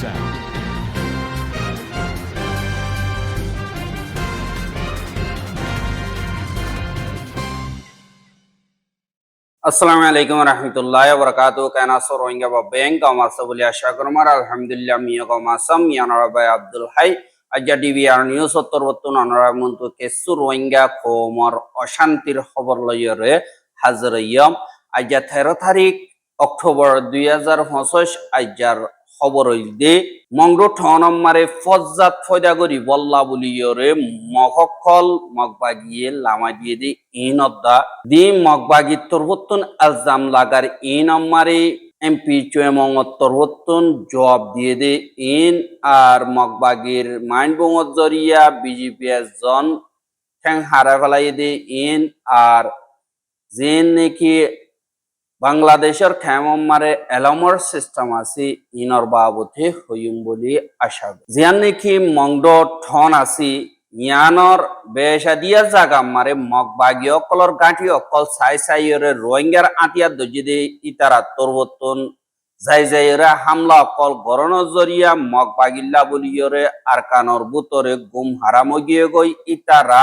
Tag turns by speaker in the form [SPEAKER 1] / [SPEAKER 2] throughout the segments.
[SPEAKER 1] sound.
[SPEAKER 2] আসসালামু আলাইকুম রহমতুল্লাহ বরকাত কেনা সরোহিঙ্গা বা ব্যাংক আমার বলি আশা করমার আলহামদুলিল্লাহ মিয়া কমাসাম মিয়ানরা ভাই আব্দুল হাই আজ্জা টিভি আর নিউজ উত্তর বর্তন অনরা মন্তু কেসু রোহিঙ্গা কোমর অশান্তির খবর লইরে হাজির ইয়ম আজ্জা তেরো তারিখ অক্টোবর দুই হাজার পঁচিশ আজ্জার খবর দে মংরু ঠনম মারে ফজ্জাত ফয়দা করি বল্লা বলিয়রে মহকল মগবাগিয়ে লামা দিয়ে দি ইনদ্দা দি মগবাগি তরবত্তন আজাম লাগার ইন আমারে এমপি চুয়েমং তরবত্তন জবাব দিয়ে দে ইন আর মগবাগির মাইন্ড বঙত জরিয়া বিজেপি জন ঠেং হারা ফেলাই দে ইন আর যেন নাকি বাংলাদেশের খেমমারে এলমর সিস্টেম আছে ইনর বাবতে হইম বলি আশা জিয়ান নাকি মংড ঠন আছে ইয়ানর বেশা দিয়া জাগা মারে মগ বাগি অকলর গাঁঠি অকল সাই সাইরে রোহিঙ্গার আটিয়া দজি দে ইতারা তরবতন যাই যাইরে হামলা অকল গরণ জরিয়া মগ বাগিল্লা বলিয়রে আরকানর বুতরে গুম হারাম গিয়ে গই ইতারা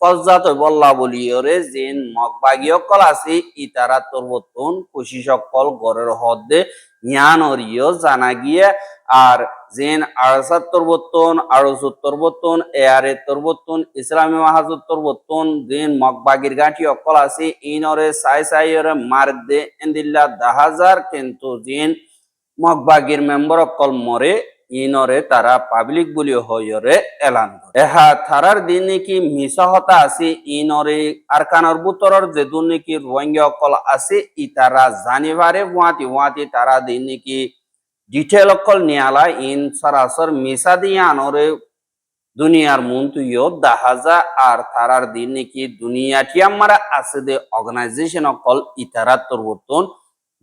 [SPEAKER 2] ফজ্জাত বল্লা বলিয়রে যেন মগবাগীয় কল আছে, ইতারা তরবতন খুশি সকল গরের হদে জ্ঞানরিয় জানা গিয়ে, আর যেন আড়সাত তরবতন আড়সুত তরবতন এয়ারে তরবতন ইসলামী মাহাজুত তরবতন যেন মগবাগির গাঁঠি অকল আছে ইনরে সাই সাইরে মার দে এন্দিল্লা দাহাজার কিন্তু যেন মগবাগির মেম্বার অকল মরে ইনরে তারা পাবলিক বলি হইরে এলান এহা থারার দিন নাকি মিশা হতা আছে ইনরে আরকানর বুতরর যে দুন নাকি রোহিঙ্গা অকল আছে, ই তারা জানিবারে ওয়াতি ওয়াতি তারা দিন নাকি ডিটেল অকল নিয়ালা, ইন সরাসর মিশা দিয়ে আনরে দুনিয়ার মন্তুইও দাহাজা আর তারার দিন নাকি দুনিয়াটি আমরা আছে দে অর্গানাইজেশন অকল ইতারা তরবতন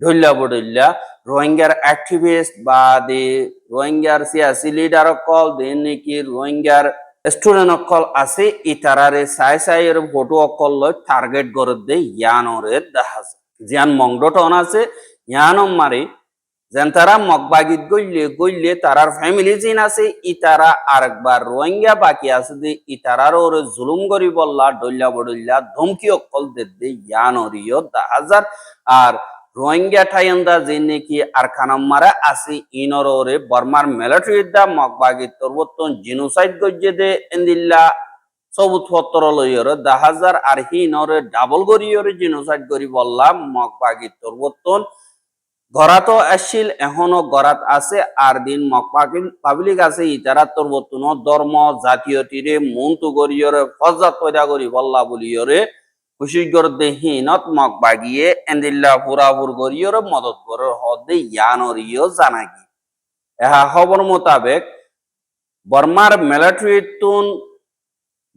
[SPEAKER 2] ধৈল্যা বডল্যা রোহিঙ্গার অ্যাক্টিভিস্ট বা দে রোহিঙ্গার সিয়াসি লিডার অকল দেন নাকি রোহিঙ্গার স্টুডেন্ট অকল আছে, ইতারারে সাই সাইয়ের ফটো অকল লয় টার্গেট করে দে ইয়ানরে দাহাজ। জিয়ান মংডটন আছে ইয়ানম মারে, যেন তারা মগবাগিত গইলে গইলে তারার ফ্যামিলি জিন আছে, ইতারা আরেকবার রোহিঙ্গা বাকি আছে যে ইতারার ওরে জুলুম করি বললা ডল্লা বডল্লা ধমকি অকল দে দে ইয়ানরিও দাহাজার। আর রোহিঙ্গা ঠাইন্দা যে নাকি আর খানাম্মারা আছে ইনরে বর্মার মিলিটারিদা মগবাগি তরবতন জিনোসাইড গজ্জে দে এন্দিল্লা সবুত পত্র লইয়রে দাহাজার আর হিনরে ডাবল গরিয়রে জিনোসাইড করি বললাম মগবাগি তরবতন গরাতো আসছিল এখনও গরাত আছে, আর দিন মগ পাবলিক আছে, ইতারা তরবতন ধর্ম জাতীয় তীরে মন্তু গরিয়রে ফজাত পয়দা করি বল্লা বলিয়রে কুশিগর দেহিনত মগ বাগিয়ে এন্দিল্লা পুরাপুর গরিয়র মদত করার হদে ইয়ানরিও জানাগি। এহা খবর মোতাবেক বর্মার মিলিটারি তুন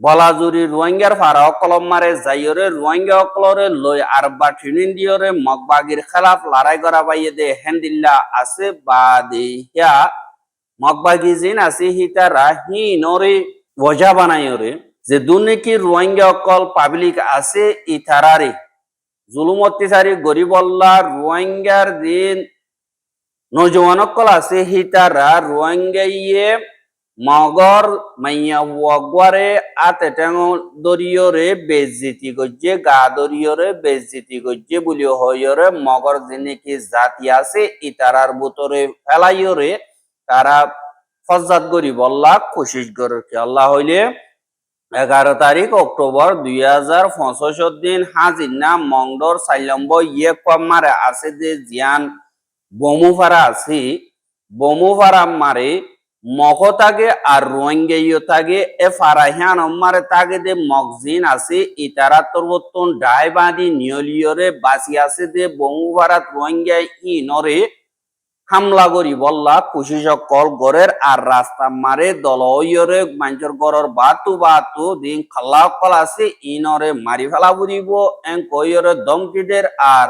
[SPEAKER 2] বলাজুরি রোহিঙ্গার ফারা অকলম মারে যাইয়রে রোহিঙ্গা অকলরে লই আর বা ট্রেনিং দিয়রে মগবাগির খেলাফ লড়াই করা বাইয়ে দে হেন্দিল্লা আছে বা দে হিয়া মগবাগি জিন আছে হিতারা হি নরে ওজা বানাইয়রে যে দুর্নীতি রোহিঙ্গা অকল পাবলিক আছে ইথারারে জুলুম অত্যাচারী গরিবল্লা, রোহিঙ্গার দিন নজওয়ান অকল আছে হিতারা রোহিঙ্গা ইয়ে মগর, মাইয়া ওয়াগওয়ারে আতে টেঙ দরিয়রে বেজিতি গজ্জে, গা দরিয়রে বেজিতি গজ্জে বলি হইয়রে মগর যিনি জাতি আছে, ইতারার বুতরে ফেলাইয়রে, তারা ফজাত গরি বল্লা কোশিস করে আল্লাহ হইলে এগারো তারিখ অক্টোবর দুই হাজার পঁচিশ দিন হাজিনা মংডর সাইলম্ব ইয়ে মারে আছে যে জিয়ান বমুফারা আছে বমুফারা মারে মগ তাগে আর রোহিঙ্গা তাগে এ ফারাহিয়ান মারে তাগে দে মগজিন আছে, ইতারা তরবতন ডাই বাঁধি নিয়লিয়রে বাসি আছে দে বমুফারাত রোহিঙ্গা ই হামলা করি, বললা খুশি সকল গড়ের আর রাস্তা মারে দল ইয়রে মানুষের গড়র বাতু বাতু দিন খাল্লা কল আছে ইনরে মারি ফেলা বুড়িব এং কইরে দমকিদের আর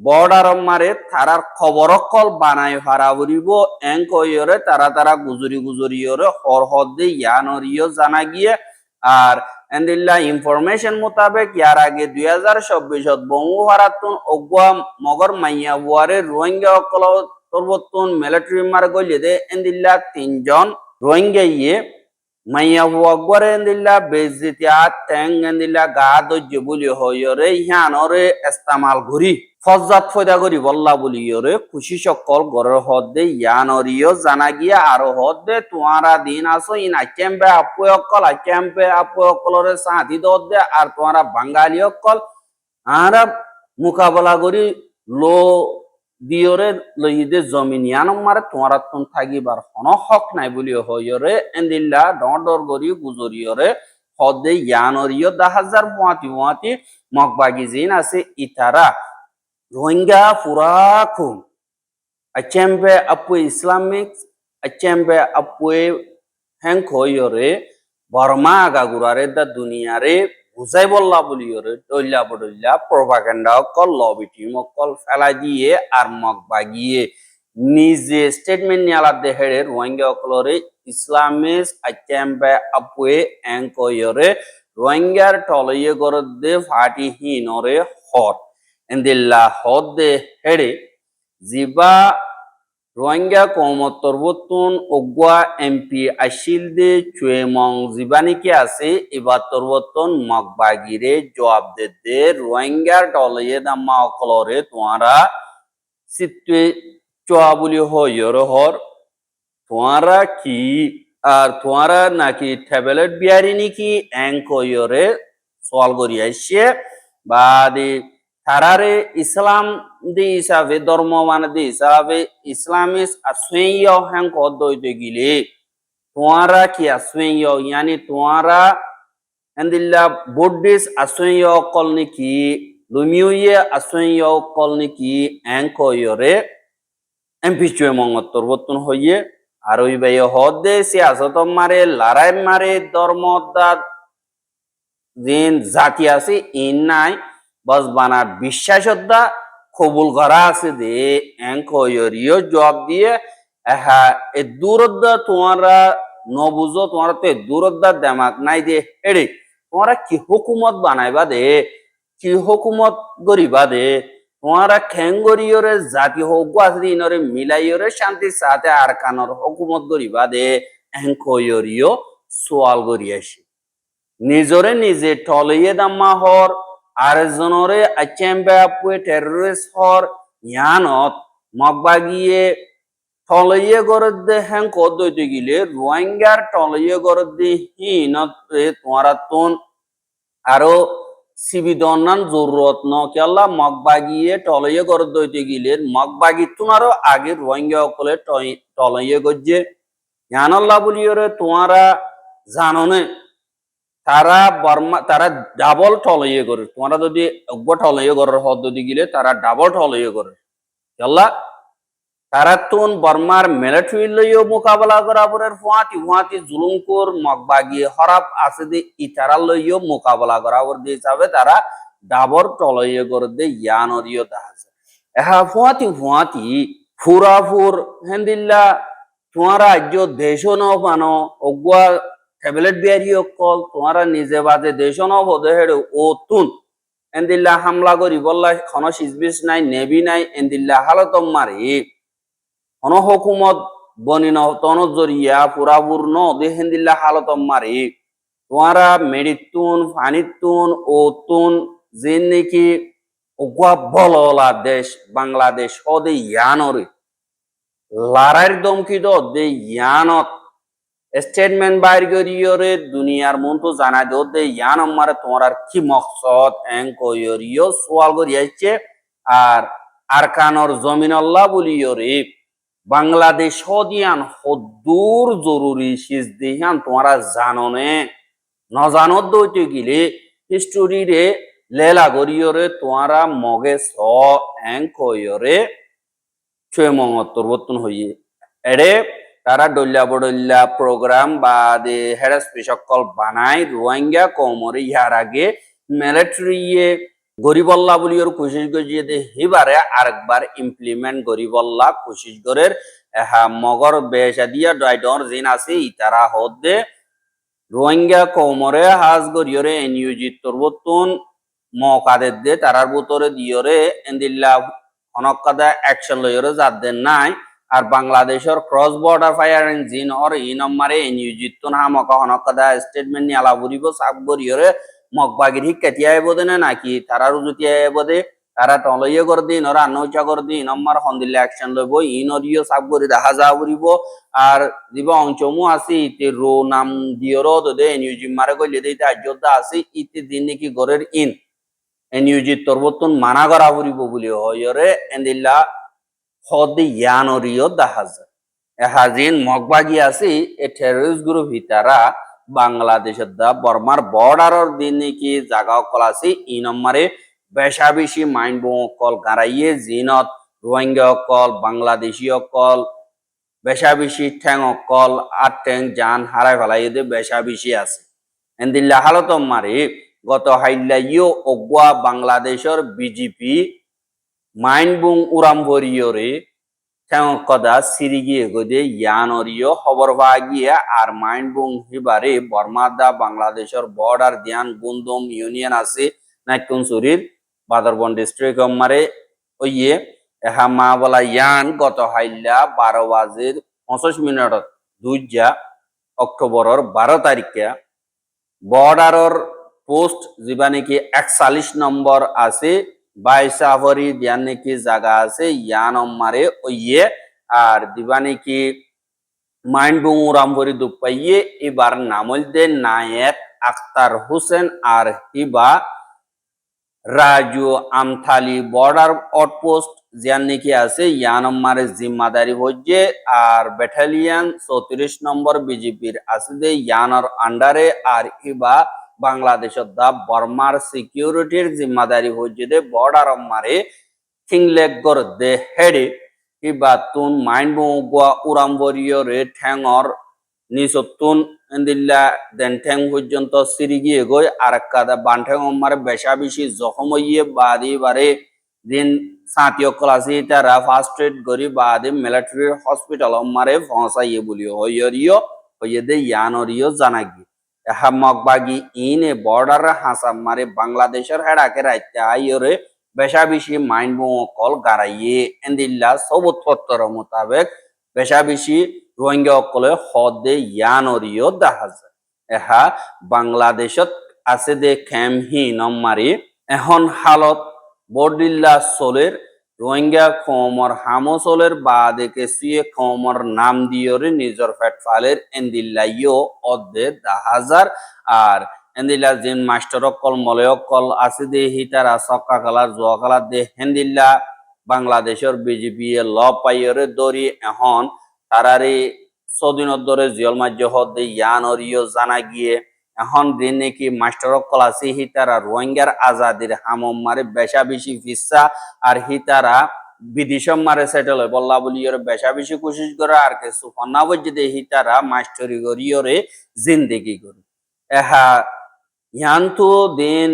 [SPEAKER 2] বর্ডার মারে তারার খবর কল বানাই হারা বুড়িব এং কইরে তারা তারা গুজরি গুজরি ইয়রে হর হদ্দে ইয়ানরিও জানা গিয়ে আর এন্দিল্লা ইনফরমেশন মোতাবেক ইয়ার আগে দুই হাজার চব্বিশত বঙ্গু হারাতুন অগুয়া মগর মাইয়া বুয়ারে রোহিঙ্গা অকল পরবর্তন মিলিটারি মার গলিয়ে দে এন্দিল্লা তিনজন রোহিঙ্গা ইয়ে। মাইয়া বুয়া গরে এন্দিল্লা, বেজিতিয়া ট্যাং এন্দিল্লা গা দজ্য বলি হইরে ইহানরে ইস্তেমাল ঘুরি। ফজাত ফয়দা করি বল্লা বলি ইয়রে খুশি সকল গরের হদ্দে ইয়ানরিও জানা গিয়া আরও হদ্দে তোমারা দিন আসো, ইন আচেম্পে আপু অকল আচেম্পে আপু অকলরে সাথী দে আর তোমারা বাঙালি অকল। আরা মোকাবেলা করি, লো দিয়রে লইদে জমিন। ইয়ানম মারে তোমারা তুন থাকিবার হন হক নাই বলি হইরে এন্দিল্লা ডর গরি গুজরিয়রে হদে ইয়ানরিয় দা হাজার পোয়াতি পোয়াতি মকবাগি জিন আছে ইতারা Rohingya ফুরাকু achembe apwe islamic achembe apwe হেংখয়রে Varma আগাগুড়ারে দা দুনিয়ারে বুঝাই বললা বলিয়রে ডইলা বডইলা প্রপাগান্ডা অকল লবি টিম অকল ফেলা দিয়ে আর মগ বাগিয়ে। নিজে স্টেটমেন্ট নিয়ালা দেহেরে রোহিঙ্গা অকলরে ইসলামিস achembe apwe এংকয়রে রোহিঙ্গার টলইয়ে গরদে ফাটি হিনরে হট। এন্দিল্লা হদ দে হেড়ে জিবা রোহিঙ্গা কৌমত্তর বতুন অগুয়া এমপি আশিল দে চুয়েমং জিবানিকে আছে? এবার তরবতন মকবাগিরে জবাব দে দে রোহিঙ্গার টলয়ে দাম্মা অকলরে তোমারা সিটুয়ে চোয়া বলি হইর হর তোমারা কি আর তোমারা নাকি ট্যাবলেট বিয়ারি নাকি অ্যাঙ্ক হইরে সওয়াল করি আসছে বা তারারে ইসলাম দি হিসাবে ধর্ম মানে দি হিসাবে ইসলামিস আসুইয় হ্যাং কদ্দইতে গিলে। তোমারা কি আসুইয় ইয়ানি তোমারা এন্দিল্লা বুদ্ধিস আসুইয় কল নাকি লুমিউয়ে আসুইয় কল নাকি অ্যাঙ্ক হইরে এমপি চুয়ে মঙ্গত্তর বর্তন হইয়ে। আর ওই ভাই হদে সিয়াসত মারে, লড়াই মারে জিন জাতি আছে ইন নাই। বস বানার বিশ্বাসতা কবুল করা আছে দে এঙ্কয়রিও জবাব দিয়ে হ্যাঁ এ দূরদ্দা তোমারা নবুঝো তোমার তো দূরদ্দা দেমাক নাই দে হেড়ে তোমরা কি হুকুমত বানাইবা দে, কি হুকুমত গরিবা দে, তোমারা খেঙ্গরিয়রে, জাতি হোক আছে ইনরে মিলাইয়রে শান্তি সাথে আর কানর হুকুমত গরিবা দে এঙ্কয়রিও সোয়াল গরি আসি নিজরে নিজে টলইয়ে দাম্মা হর আরেকজনরে আচেম্বে আপুয়ে টেররিস্ট হর ইয়ানত মগবাগিয়ে টলইয়ে গরদে হ্যাং কদ্দইতে গিলে রোহিঙ্গার টলইয়ে গরদে হিনত তোমারা তুন আরও সিবিদনান জরুরত ন কেলা মগবাগিয়ে টলইয়ে গরদইতে গিলে মগবাগি তুনারও আগে রোহিঙ্গা অকলে টলইয়ে গজ্জে। ইয়ানল্লাহ বলিয়রে তোমারা জাননে তারা বর্মা তারা ডাবল টলইয়ে করে। তোমরা যদি অজ্ঞ টলইয়ে করার পদ্ধতি গিলে, তারা ডাবল টলইয়ে করে। জাল্লা তারা তুন বর্মার মিলিটারি লইও মোকাবেলা করা পরে ফুয়াতি ফুয়াতি জুলুমকুর, মগবাগি হরাপ আছে দি ইতারা লইও মোকাবেলা করা পর দিয়ে হিসাবে তারা ডাবল টলইয়ে করে দে ইয়ানরিও দাহাছে এহা ফুয়াতি ফুয়াতি ফুরাফুর, হেন্দিল্লা, তোমার রাজ্য দেশ ন পানো ট্যাবলেট বিয়ারি অকল তোমারা নিজে বাজে দেশ নবদে হেড়ে ও তুন এন্দিল্লা হামলা করি বললা খন সিজবিস নাই নেবি নাই এন্দিল্লা হালত মারি হন হকুমত বনি ন তন জরিয়া পুরাপুর ন দে হেন্দিল্লা হালত মারি তোমারা মেডিতুন ফানিতুন ও তুন যে নাকি ওগুয়া বললা দেশ বাংলাদেশ ও দে ইয়ানরে লড়াইয়ের দমকি দ দে ইয়ানত স্টেটমেন্ট বাইর করিয়রে দুনিয়ার মন তো জানা দো ইয়ান আমারে তোমার কি মকসদ? এং কইরিও সোয়াল করি আসছে আর আরকানর জমিন আল্লাহ বলিয়রে বাংলাদেশ হদিয়ান হদূর জরুরি সিজ দিহান তোমারা জাননে ন জানত দইতে গিলে হিস্টোরি রে লেলা করিয়রে তোমারা মগে স এং কইরে ছয় মঙ্গত্তর বর্তন হইয়ে এড়ে তারা ডল্লা বডল্লা প্রোগ্রাম বা দে হেরাসপি সকল বানাই রোহিঙ্গা কমরে ইহার আগে মিলিটারি গরিবল্লা বলি ওর কোশিশ গজিয়ে দে হিবারে আরেকবার ইমপ্লিমেন্ট গরিবল্লা কোশিশ করের এহা মগর বেশা দিয়া ডয়ডর জিন আছে, ইতারা হদে রোহিঙ্গা কমরে হাজ গরিয়রে এনইউজি তরবতুন মকাদের দে, তারার ভিতরে দিয়রে এন্দিল্লা হনকাদা অ্যাকশন লইরে যাদের নাই। আর বাংলাদেশের ক্রস বর্ডার ফায়ারিং জিন অর ই নম্বরে এনইউজি তুন হামকা হনকাদা স্টেটমেন্ট নিয়ালা বুড়িব সাব গরিয়রে মগবাগির হিক্কাতিয়া এবদে না নাকি? তারা রুজুতিয়া এবদে তারা টলইয়ে করে দিন ওরা আন্নউচা করে দিন নম্বর হন্দিল্লা অ্যাকশন লইব ইন অরিও সাব গরি দেখা যা বুড়িব আর দিব অংশমু আছে, ইতে রো নাম দিয়রো দে এনইউজি মারে কইলে দিতে আজ্যতা আছে, ইতে দিন নাকি গরের ইন। এনইউজি তরবতন মানা করা ফুরিব বুলি হয়রে এন্দিল্লা হদি ইয়ানরিও দাহাজ। বর্মার বর্ডারর দিন নাকি জাগা অকল আছে ই নম্বরে বেশা বেশি মাইন্ড অকল গারাইয়ে জিনত, রোহিঙ্গা অকল বাংলাদেশি অকল বেশা বেশি ঠ্যাং অকল আর ঠ্যাং জান হারাই ফেলাই দে বেশা বেশি আছে এন্দিল্লা হালত মারি, গত হাইল্লা ইও অগুয়া বাংলাদেশের বিজেপি মাইন বুং উরাম ভরিয়রে ঠ্যাং কদা সিরিগিয়ে গদে ইয়ানরিও খবর ভাগিয়ে আর মাইন বুং হিবারে বর্মাদা বাংলাদেশের বর্ডার দিয়ান গুন্দম ইউনিয়ন আছে নাইকুনসুরির বাদরবন ডিস্ট্রিক্ট মারে ওইয়ে এহা মা বলা ইয়ান গত হাইল্লা বারো বাজে পঞ্চাশ মিনিটত দুইজা অক্টোবরের বারো তারিখে বর্ডারর পোস্ট যিবা নেকি একচাল্লিশ নম্বৰ আছে বাইসাফরি দিয়ান নেকি জাগা আছে? আর দিবা নেকি মাইন্ড বুঙু রামভরি দুপাইয়ে। এবার নামল দে হোসেন আর হিবা রাজু আমথালি বর্ডার আউটপোস্ট। জিয়ান নাকি আছে? ইয়া নম্বরে জিম্মাদারি হচ্ছে আর ব্যাটালিয়ান চৌত্রিশ নম্বর বিজেপির আছে যে ইয়ানর আন্ডারে। আর ইবা বাংলাদেশের দা বর্মার সিকিউরিটির জিম্মাদারি হচ্ছে দে বর্ডার মারে থিংলেগর দে হেডে ইবা তুন মাইন্ড বুয়া উরামবরীয় রে ঠ্যাঙর নিচতুন এন্দিল্লা দেন ঠ্যাং পর্যন্ত সিরি গিয়ে গই আর কাদা বানঠ্যাং মারে বেশা বেশি জখম হইয়ে বাদি বারে দিন সাঁতীয় ক্লাসি তারা ফার্স্ট এড করি বাদে মিলিটারি হসপিটাল মারে পৌঁছাইয়ে বলি হইয়রিও হইয়ে দে ইয়ানরিও জানাগি। হামকবাগি ইনে বর্ডার হাসাম মারে বাংলাদেশের হেডাকে রাইতে আইয়রে বেশা বেশি মাইন্ড কল গারাইয়ে। এন্দিল্লা সবুত পত্র মোতাবেক বেশা বেশি রোহিঙ্গা অকলে হদে ইয়ানরিও দেখা যায় এহা বাংলাদেশত আছে দে খেমহি নম্মারি এখন হালত বর্দিল্লা চলের রোহিঙ্গা খমর হামো চলের বাদে কেসিয়ে খমর নাম দিয়রে নিজর ফালের এন্দিল্লাইও অর্ধে হাজার আর এন্দিল্লা জিন মাস্টার কল মলয় কল আছে দে হিতারা, সক্কা কালার জোয়া কালার দে হেন্দিল্লা। বাংলাদেশের বিজেপি ল পাইয়রে দরি এখন। তারারে সদিনত ধরে জিয়ল মাজ্য হদে ইয়ান অরিও জানা গিয়ে এখন দিন নাকি মাস্টার কল আছে হিতারা রোহিঙ্গার আজাদির হামম মারে বেশা বেশি ফিসা আর হিতারা বিদেশম মারে সেটেল হয়? বল্লা বলি, ওর বেশা বেশি কোশিশ করে আর কিছু ফনাবজ্জে হিতারা মাস্টারি করিয়রে জিন্দেগি করে। এহা ইয়ান্তু দিন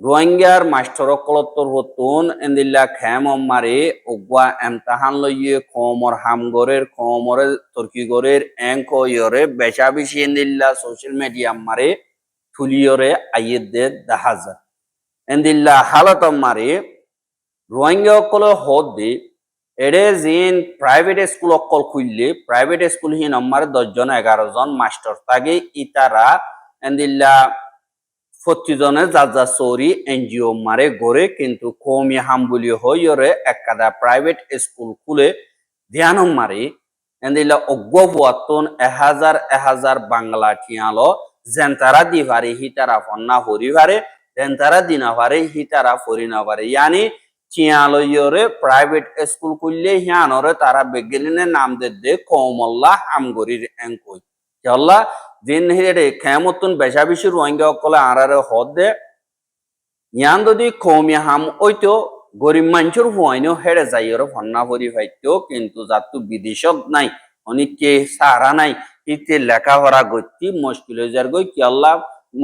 [SPEAKER 2] রোহিঙ্গার মাস্টার কলত্তর হতুন, এন্দিল্লা খেম মারে ওগুয়া এমতাহান লইয়ে খমর হামগরের, খমরে তর্কি গরের এঙ্ক ইয়রে বেশা বেশি এন্দিল্লা সোশ্যাল মিডিয়া মারে থুলিয়রে আইয়ে দে দেখা যায় এন্দিল্লা হালত মারে, রোহিঙ্গা অকল হদ দে, এডে জিন প্রাইভেট স্কুল অকল খুললে প্রাইভেট স্কুল হি নম্বর দশজন এগারো জন মাস্টার তাগে ইতারা এন্দিল্লা প্রতিজনে যা যা চৌরি এনজিও মারে গড়ে কিন্তু কমি হাম বুলি হইরে একাদা প্রাইভেট স্কুল খুলে ধ্যান মারি এন্দিলা অজ্ঞ বুয়াতন এহাজার এহাজার বাংলা টিয়ালো জেন্তারা দি ভারে হিতারা ফন্না হরি ভারে ভারে হিতারা ফরি না ইয়ানি চিয়ালয়রে প্রাইভেট স্কুল খুললে হিয়ানরে তারা বেগেলিনে নাম দে কমল্লা হামগরির এঙ্কই জল্লা বেশি রোহিঙ্গা কলে আরারে হদ দে। ইয়ান যদি কমি হাম ওইতো গরিব মানুষের হুয়াইনও হেড়ে যাই ওর ফাইতো কিন্তু যাতু বিদেশত নাই, অনেকে সারা নাই। ইতে গতি মুশকিল হয়ে যার গই কি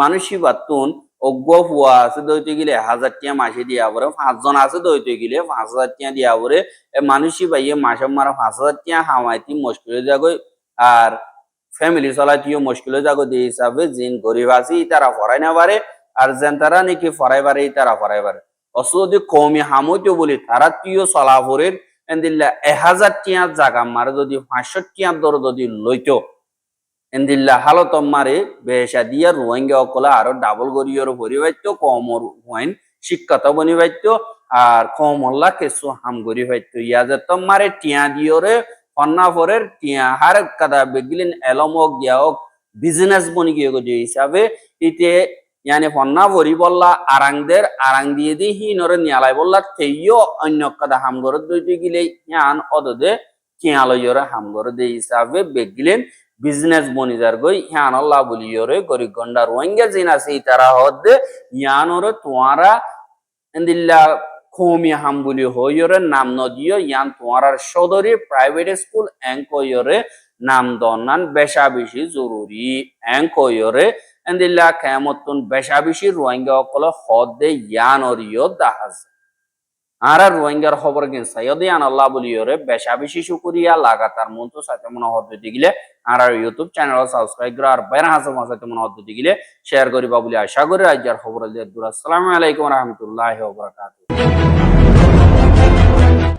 [SPEAKER 2] মানুষই বাতুন অজ্ঞ হুয়া আছে দইতে গেলে হাজার টিয়া মাসে দিয়া পরে, পাঁচজন আছে দইতে গেলে পাঁচ হাজার টিয়া দিয়া পরে মানুষই বাইয়ে মাসে মারা পাঁচ হাজার টিয়া হামাইতি মুশকিল হয়ে যাগই আর ফ্যামিলি চলাইতিও মুশকিল যাগো দিয়ে হিসাবে জিন গরিব আছি তারা ফরাই না পারে আর যেন তারা নাকি ফরাই পারে তারা ফরাই পারে অস যদি কমি হামইতো বলি তারা তুইও চলাফরের এন্দিল্লা এহাজার টিয়া জাগা মারে যদি পাঁচশো টিয়ার দর যদি লইতো এন্দিল্লা হালত মারে বেসা দিয়া রোহিঙ্গা অকলে আরও ডাবল গরিয়র পাইতো কমর হইন শিক্ষাত বনি আর কম হল্লা কেসু হাম গরি পাইতো ইয়া যে মারে টিয়া দিয়রে ফন্না ফরের টিয়া হার কাদা বেগিলিন এলমক গিয়াওক বিজনেস বনি গিয়ে যে হিসাবে ইতে ইয়ানি ফন্না ভরি বললা আরাংদের আরাং দিয়ে দি হি নরে নিয়ালাই বললা তেইও অন্য কাদা হাম গরত দইতে গিলে ইয়ান অদদে কিয়ালয়রে হাম গরত দে হিসাবে বেগিলেন বিজনেস বনিজার গই ইয়ান আল্লাহ বলিয়রে গরি গন্ডা রোহিঙ্গা জিন আছে তারা হদে ইয়ানরে তোয়ারা এন্দিল্লা খোমি হাম বলি হইয়রে নাম নদিও ইয়ান তোয়ারার সদরি প্রাইভেট স্কুল এঙ্কয়রে নাম দনান বেশা বেশি জরুরি। এঙ্কয়রে এন্দিল্লা কেমতন বেশা বেশি রোহিঙ্গা অকল হদে ইয়ান অরিয় দাহাজ। আর রোহিঙ্গার খবর কিন সাইয়দ ইয়ান আল্লাহ বলিয়রে বেশা বেশি শুকুরিয়া, লাগাতার মতো সাথে মনে হতে দিগিলে আর ইউটিউব চ্যানেল সাবস্ক্রাইব করে আর বাইরে হাসে মাসাতে মনে হতে দিগিলে শেয়ার করিবা বলে আশা করি। আজ খবর দিয়ে আসসালামু আলাইকুম রহমতুল্লাহ বারাকাতুহু।